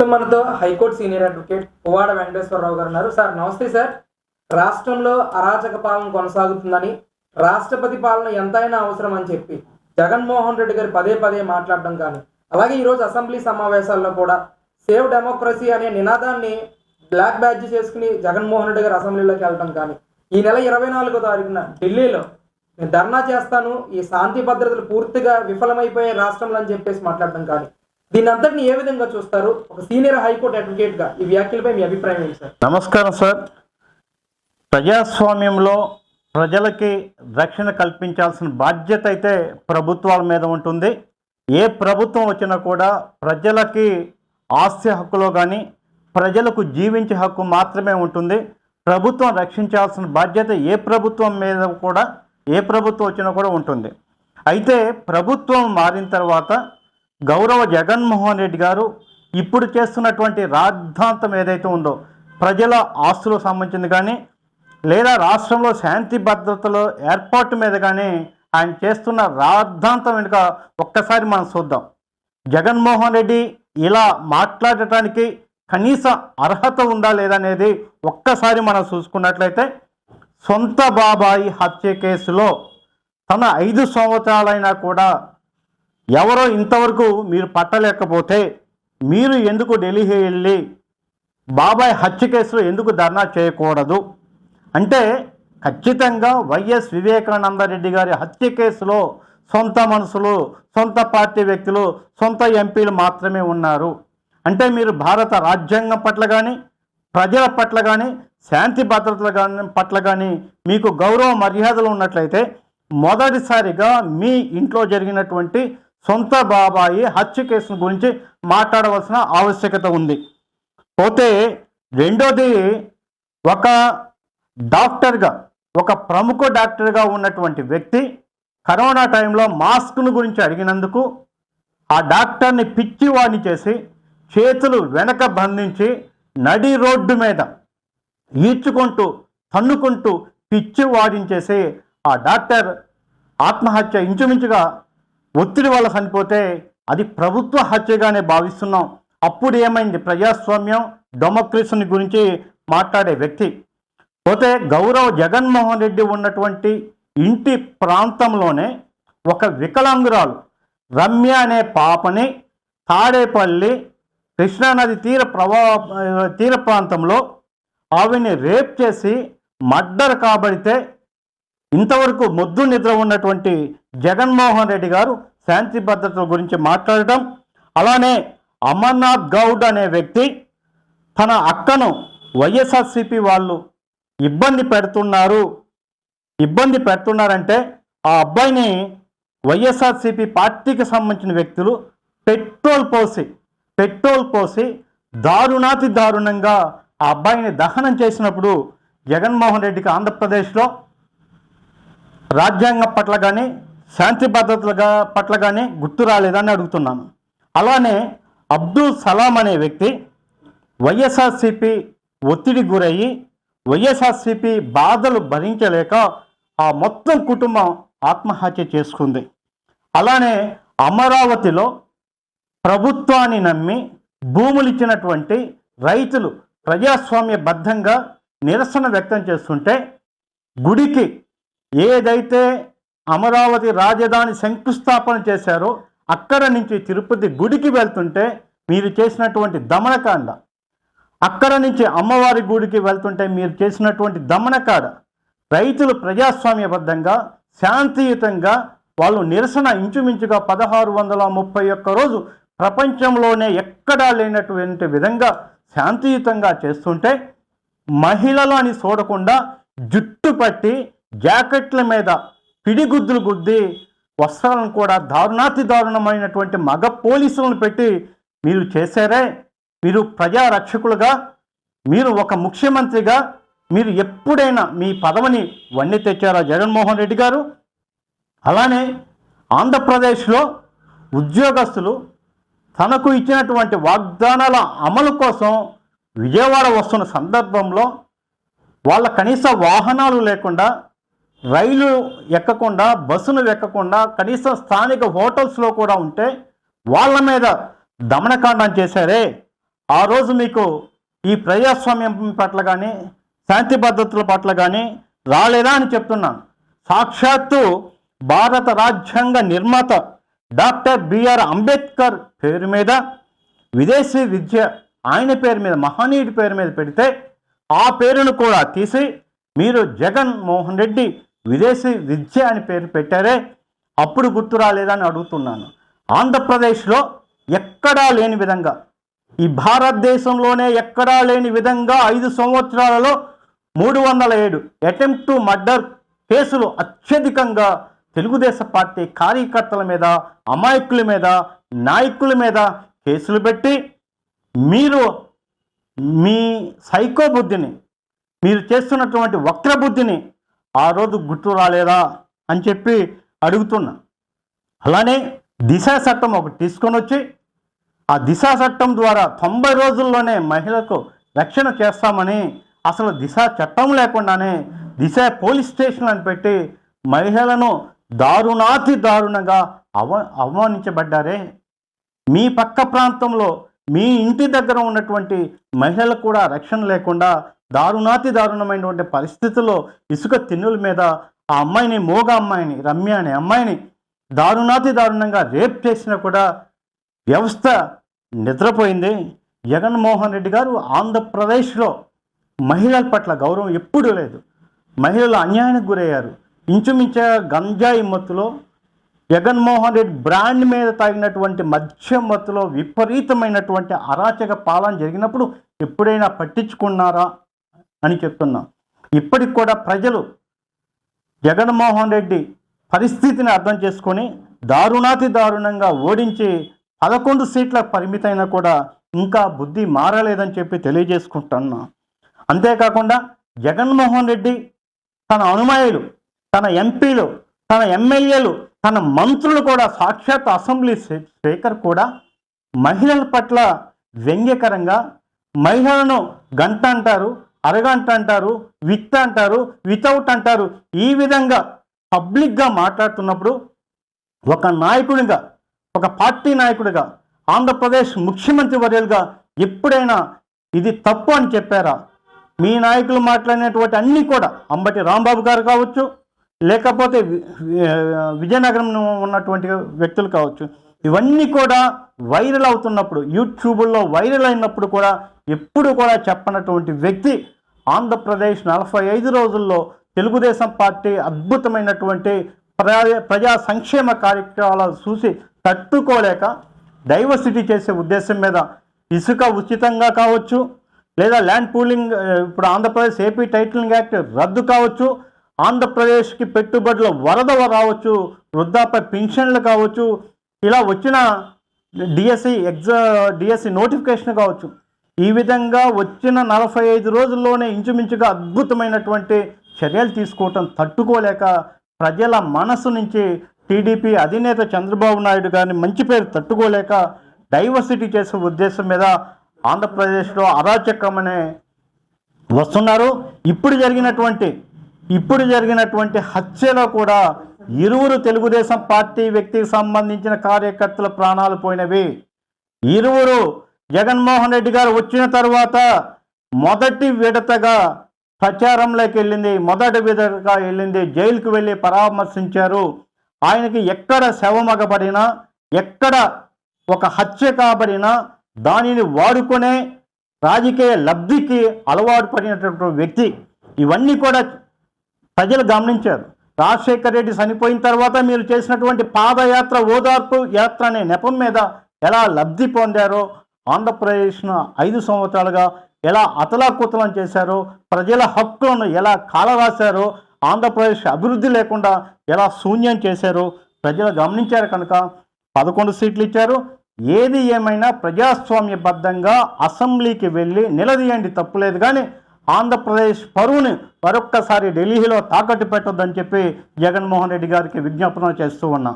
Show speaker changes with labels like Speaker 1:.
Speaker 1: ప్రస్తుతం మనతో high court senior advocate Puvvada Venkateswararao garu ఉన్నారు. సార్ నమస్తే సార్. రాష్ట్రంలో అరాచక పాలన కొనసాగుతుందని రాష్ట్రపతి పాలన ఎంతైనా అవసరం అని చెప్పి జగన్మోహన్ రెడ్డి గారు పదే పదే మాట్లాడడం కానీ అలాగే ఈరోజు అసెంబ్లీ సమావేశాల్లో కూడా సేవ్ డెమోక్రసీ అనే నినాదాన్ని బ్లాక్ బ్యాడ్జ్ చేసుకుని జగన్మోహన్ రెడ్డి గారు అసెంబ్లీలోకి వెళ్ళడం కానీ ఈ నెల ఇరవై నాలుగో తారీఖున ఢిల్లీలో నేను ధర్నా చేస్తాను. ఈ శాంతి భద్రతలు పూర్తిగా విఫలమైపోయే రాష్ట్రంలో అని చెప్పేసి మాట్లాడడం కానీ దీని అంతటిని ఏ విధంగా చూస్తారు? ఒక సీనియర్ హైకోర్టు అడ్వకేట్గా ఈ వ్యాఖ్యలపై మీ అభిప్రాయం ఏంటి సార్?
Speaker 2: నమస్కారం సార్. ప్రజాస్వామ్యంలో ప్రజలకి రక్షణ కల్పించాల్సిన బాధ్యత అయితే ప్రభుత్వాల మీద ఉంటుంది. ఏ ప్రభుత్వం వచ్చినా కూడా ప్రజలకి ఆస్తి హక్కులో కానీ ప్రజలకు జీవించే హక్కు మాత్రమే ఉంటుంది. ప్రభుత్వం రక్షించాల్సిన బాధ్యత ఏ ప్రభుత్వం మీద కూడా ఏ ప్రభుత్వం వచ్చినా కూడా ఉంటుంది. అయితే ప్రభుత్వం మారిన తర్వాత గౌరవ జగన్మోహన్ రెడ్డి గారు ఇప్పుడు చేస్తున్నటువంటి రాద్ధాంతం ఏదైతే ఉందో ప్రజల ఆస్తులకు సంబంధించింది కానీ లేదా రాష్ట్రంలో శాంతి భద్రతల ఏర్పాటు మీద కానీ ఆయన చేస్తున్న రాద్ధాంతం వెనుక ఒక్కసారి మనం చూద్దాం. జగన్మోహన్ రెడ్డి ఇలా మాట్లాడటానికి కనీస అర్హత ఉందా లేదా అనేది ఒక్కసారి మనం చూసుకున్నట్లయితే సొంత బాబాయి హత్య కేసులో తన ఐదు సంవత్సరాలైనా కూడా ఎవరో ఇంతవరకు మీరు పట్టలేకపోతే మీరు ఎందుకు ఢిల్లీకి వెళ్ళి బాబాయ్ హత్య కేసులో ఎందుకు ధర్నా చేయకూడదు? అంటే ఖచ్చితంగా వైఎస్ వివేకానంద రెడ్డి గారి హత్య కేసులో సొంత మనుషులు సొంత పార్టీ వ్యక్తులు సొంత ఎంపీలు మాత్రమే ఉన్నారు. అంటే మీరు భారత రాజ్యాంగం పట్ల కానీ ప్రజల పట్ల కానీ శాంతి భద్రతల కానీ పట్ల కానీ మీకు గౌరవ మర్యాదలు ఉన్నట్లయితే మొదటిసారిగా మీ ఇంట్లో జరిగినటువంటి సొంత బాబాయి హత్య కేసు గురించి మాట్లాడవలసిన ఆవశ్యకత ఉంది. పోతే రెండోది ఒక డాక్టర్గా ఒక ప్రముఖ డాక్టర్గా ఉన్నటువంటి వ్యక్తి కరోనా టైంలో మాస్క్ను గురించి అడిగినందుకు ఆ డాక్టర్ని పిచ్చివాణి చేసి చేతులు వెనక బంధించి నడి రోడ్డు మీద ఈడ్చుకుంటూ తన్నుకుంటూ పిచ్చి వాడించేసి ఆ డాక్టర్ ఆత్మహత్య ఇంచుమించుగా ఒత్తిడి వల్ల చనిపోతే అది ప్రభుత్వ హత్యగానే భావిస్తున్నాం. అప్పుడు ఏమైంది? ప్రజాస్వామ్యం డెమోక్రసీని గురించి మాట్లాడే వ్యక్తి. పోతే గౌరవ జగన్మోహన్ రెడ్డి ఉన్నటువంటి ఇంటి ప్రాంతంలోనే ఒక వికలాంగురాలు రమ్య అనే పాపని తాడేపల్లి కృష్ణానది తీర ప్రవా తీర ప్రాంతంలో ఆవిని రేప్ చేసి మర్డర్ కాబడితే ఇంతవరకు మొద్దు నిద్ర ఉన్నటువంటి జగన్మోహన్ రెడ్డి గారు శాంతి భద్రతల గురించి మాట్లాడటం అలానే అమర్నాథ్ గౌడ్ అనే వ్యక్తి తన అక్కను వైఎస్ఆర్సిపి వాళ్ళు ఇబ్బంది పెడుతున్నారు. ఇబ్బంది పెడుతున్నారంటే ఆ అబ్బాయిని వైఎస్ఆర్సిపి పార్టీకి సంబంధించిన వ్యక్తులు పెట్రోల్ పోసి పెట్రోల్ పోసి దారుణాతి దారుణంగా ఆ అబ్బాయిని దహనం చేసినప్పుడు జగన్మోహన్ రెడ్డికి ఆంధ్రప్రదేశ్లో రాజ్యాంగం పట్ల కానీ శాంతి భద్రతల పట్ల కానీ గుర్తు రాలేదని అడుగుతున్నాను. అలానే అబ్దుల్ సలాం అనే వ్యక్తి వైఎస్ఆర్సిపి ఒత్తిడి గురయ్యి వైఎస్ఆర్సిపి బాధలు భరించలేక ఆ మొత్తం కుటుంబం ఆత్మహత్య చేసుకుంది. అలానే అమరావతిలో ప్రభుత్వాన్ని నమ్మి భూములు ఇచ్చినటువంటి రైతులు ప్రజాస్వామ్యబద్ధంగా నిరసన వ్యక్తం చేస్తుంటే గుడికి ఏదైతే అమరావతి రాజధాని శంకుస్థాపన చేశారో అక్కడ నుంచి తిరుపతి గుడికి వెళ్తుంటే మీరు చేసినటువంటి దమనకాండ. అక్కడ నుంచి అమ్మవారి గుడికి వెళ్తుంటే మీరు చేసినటువంటి దమనకాడ. రైతులు ప్రజాస్వామ్యబద్ధంగా శాంతియుతంగా వాళ్ళు నిరసన ఇంచుమించుగా పదహారు వందల ముప్పై ఒక్క రోజు ప్రపంచంలోనే ఎక్కడా లేనటువంటి విధంగా శాంతియుతంగా చేస్తుంటే మహిళలు అని చూడకుండా జుట్టు పట్టి జాకెట్ల మీద పిడిగుద్దులు గుద్ది వస్త్రాలను కూడా దారుణాతి దారుణమైనటువంటి మగ పోలీసులను పెట్టి మీరు చేశారే? మీరు ప్రజా రక్షకులుగా మీరు ఒక ముఖ్యమంత్రిగా మీరు ఎప్పుడైనా మీ పదవిని వండి తెచ్చారా జగన్మోహన్ రెడ్డి గారు? అలానే ఆంధ్రప్రదేశ్లో ఉద్యోగస్తులు తనకు ఇచ్చినటువంటి వాగ్దానాల అమలు కోసం విజయవాడ వస్తున్న సందర్భంలో వాళ్ళ కనీస వాహనాలు లేకుండా రైలు ఎక్కకుండా బస్సును ఎక్కకుండా కనీసం స్థానిక హోటల్స్లో కూడా ఉంటే వాళ్ళ మీద దమనకాండం చేశారే. ఆ రోజు మీకు ఈ ప్రజాస్వామ్యం పట్ల కానీ శాంతి భద్రతల పట్ల కానీ రాలేదా అని చెప్తున్నాను. సాక్షాత్తు భారత రాజ్యాంగ నిర్మాత డాక్టర్ బిఆర్ అంబేద్కర్ పేరు మీద విదేశీ విద్య ఆయన పేరు మీద మహనీయుడి పేరు మీద పెడితే ఆ పేరును కూడా తీసి మీరు జగన్ మోహన్ రెడ్డి విదేశీ విద్య అని పేరు పెట్టారే అప్పుడు గుర్తు రాలేదని అడుగుతున్నాను. ఆంధ్రప్రదేశ్లో ఎక్కడా లేని విధంగా ఈ భారతదేశంలోనే ఎక్కడా లేని విధంగా ఐదు సంవత్సరాలలో మూడు వందల ఏడు అటెంప్ట్ టు మర్డర్ కేసులు అత్యధికంగా తెలుగుదేశం పార్టీ కార్యకర్తల మీద అమాయకుల మీద నాయకుల మీద కేసులు పెట్టి మీరు మీ సైకో బుద్ధిని మీరు చేస్తున్నటువంటి వక్ర బుద్ధిని ఆ రోజు గుర్తు రాలేదా అని చెప్పి అడుగుతున్నా. అలానే దిశా చట్టం ఒకటి తీసుకొని వచ్చి ఆ దిశా చట్టం ద్వారా తొంభై రోజుల్లోనే మహిళలకు రక్షణ చేస్తామని అసలు దిశా చట్టం లేకుండానే దిశ పోలీస్ స్టేషన్ అని పెట్టి మహిళలను దారుణాతి దారుణంగా అవ అవమానించబడ్డారే. మీ పక్క ప్రాంతంలో మీ ఇంటి దగ్గర ఉన్నటువంటి మహిళలకు కూడా రక్షణ లేకుండా దారుణాతి దారుణమైనటువంటి పరిస్థితుల్లో ఇసుక తిన్నుల మీద ఆ అమ్మాయిని మోగ అమ్మాయిని రమ్య అనే అమ్మాయిని దారుణాతి దారుణంగా రేప్ చేసినా కూడా వ్యవస్థ నిద్రపోయింది. జగన్మోహన్ రెడ్డి గారు ఆంధ్రప్రదేశ్లో మహిళల పట్ల గౌరవం ఎప్పుడూ లేదు. మహిళలు అన్యాయానికి గురయ్యారు. ఇంచుమించు గంజాయి మత్తులో జగన్మోహన్ రెడ్డి బ్రాండ్ మీద తాగినటువంటి మద్యం మత్తులో విపరీతమైనటువంటి అరాచక పాలన జరిగినప్పుడు ఎప్పుడైనా పట్టించుకున్నారా? అని చెప్తున్నాం. ఇప్పటికి కూడా ప్రజలు జగన్మోహన్ రెడ్డి పరిస్థితిని అర్థం చేసుకొని దారుణాతి దారుణంగా ఓడించి పదకొండు సీట్లకు పరిమితైనా కూడా ఇంకా బుద్ధి మారలేదని చెప్పి తెలియజేసుకుంటున్నా. అంతేకాకుండా జగన్మోహన్ రెడ్డి తన అనుమాయులు తన ఎంపీలు తన ఎమ్మెల్యేలు తన మంత్రులు కూడా సాక్షాత్ అసెంబ్లీ స్పీకర్ కూడా మహిళల పట్ల వ్యంగ్యకరంగా మహిళలను గంట అంటారు అరగంట అంటారు విత్ అంటారు వితౌట్ అంటారు. ఈ విధంగా పబ్లిక్గా మాట్లాడుతున్నప్పుడు ఒక నాయకుడిగా ఒక పార్టీ నాయకుడిగా ఆంధ్రప్రదేశ్ ముఖ్యమంత్రి వర్యులుగా ఎప్పుడైనా ఇది తప్పు అని చెప్పారా? మీ నాయకులు మాట్లాడినటువంటి అన్నీ కూడా అంబటి రాంబాబు గారు కావచ్చు లేకపోతే విజయనగరం ఉన్నటువంటి వ్యక్తులు కావచ్చు ఇవన్నీ కూడా వైరల్ అవుతున్నప్పుడు యూట్యూబ్లో వైరల్ అయినప్పుడు కూడా ఎప్పుడు కూడా చెప్పనటువంటి వ్యక్తి ఆంధ్రప్రదేశ్ నలభై ఐదు రోజుల్లో తెలుగుదేశం పార్టీ అద్భుతమైనటువంటి ప్రజా ప్రజా సంక్షేమ కార్యక్రమాలు చూసి తట్టుకోలేక డైవర్సిటీ చేసే ఉద్దేశం మీద ఇసుక ఉచితంగా కావచ్చు లేదా ల్యాండ్ పూలింగ్ ఇప్పుడు ఆంధ్రప్రదేశ్ ఏపీ టైటిలింగ్ యాక్ట్ రద్దు కావచ్చు ఆంధ్రప్రదేశ్కి పెట్టుబడుల వరద రావచ్చు వృద్ధాప్య పింఛన్లు కావచ్చు ఇలా వచ్చిన డిఎస్సి ఎగ్జా డిఎస్సి నోటిఫికేషన్ కావచ్చు. ఈ విధంగా వచ్చిన నలభై ఐదు రోజుల్లోనే ఇంచుమించుగా అద్భుతమైనటువంటి చర్యలు తీసుకోవటం తట్టుకోలేక ప్రజల మనసు నుంచి టీడీపీ అధినేత చంద్రబాబు నాయుడు గారిని మంచి పేరు తట్టుకోలేక డైవర్సిటీ చేసే ఉద్దేశం మీద ఆంధ్రప్రదేశ్లో అరాచకమనే వస్తున్నారు. ఇప్పుడు జరిగినటువంటి ఇప్పుడు జరిగినటువంటి హత్యలో కూడా ఇరువురు తెలుగుదేశం పార్టీ వ్యక్తికి సంబంధించిన కార్యకర్తల ప్రాణాలు పోయినవి. ఇరువురు జగన్మోహన్ రెడ్డి గారు వచ్చిన తర్వాత మొదటి విడతగా ప్రచారంలోకి వెళ్ళింది మొదటి విడతగా వెళ్ళింది జైలుకు వెళ్ళి పరామర్శించారు. ఆయనకి ఎక్కడ శవమగబడినా ఎక్కడ ఒక హత్య కాబడినా దానిని వాడుకునే రాజకీయ లబ్ధికి అలవాటు పడినటువంటి వ్యక్తి. ఇవన్నీ కూడా ప్రజలు గమనించారు. రాజశేఖర్ రెడ్డి చనిపోయిన తర్వాత మీరు చేసినటువంటి పాదయాత్ర ఓదార్పు యాత్ర అనే నెపం మీద ఎలా లబ్ధి పొందారో ఆంధ్రప్రదేశ్ను ఐదు సంవత్సరాలుగా ఎలా అతలాకుతలం చేశారో ప్రజల హక్కులను ఎలా కాలరాశారో ఆంధ్రప్రదేశ్ అభివృద్ధి లేకుండా ఎలా శూన్యం చేశారో ప్రజలు గమనించారు కనుక పదకొండు సీట్లు ఇచ్చారు. ఏది ఏమైనా ప్రజాస్వామ్యబద్ధంగా అసెంబ్లీకి వెళ్ళి నిలదీయండి తప్పులేదు కానీ ఆంధ్రప్రదేశ్ పరువుని మరొక్కసారి ఢిల్లీలో తాకట్టు పెట్టొద్దని చెప్పి జగన్మోహన్ రెడ్డి గారికి విజ్ఞాపన చేస్తూ ఉన్నా.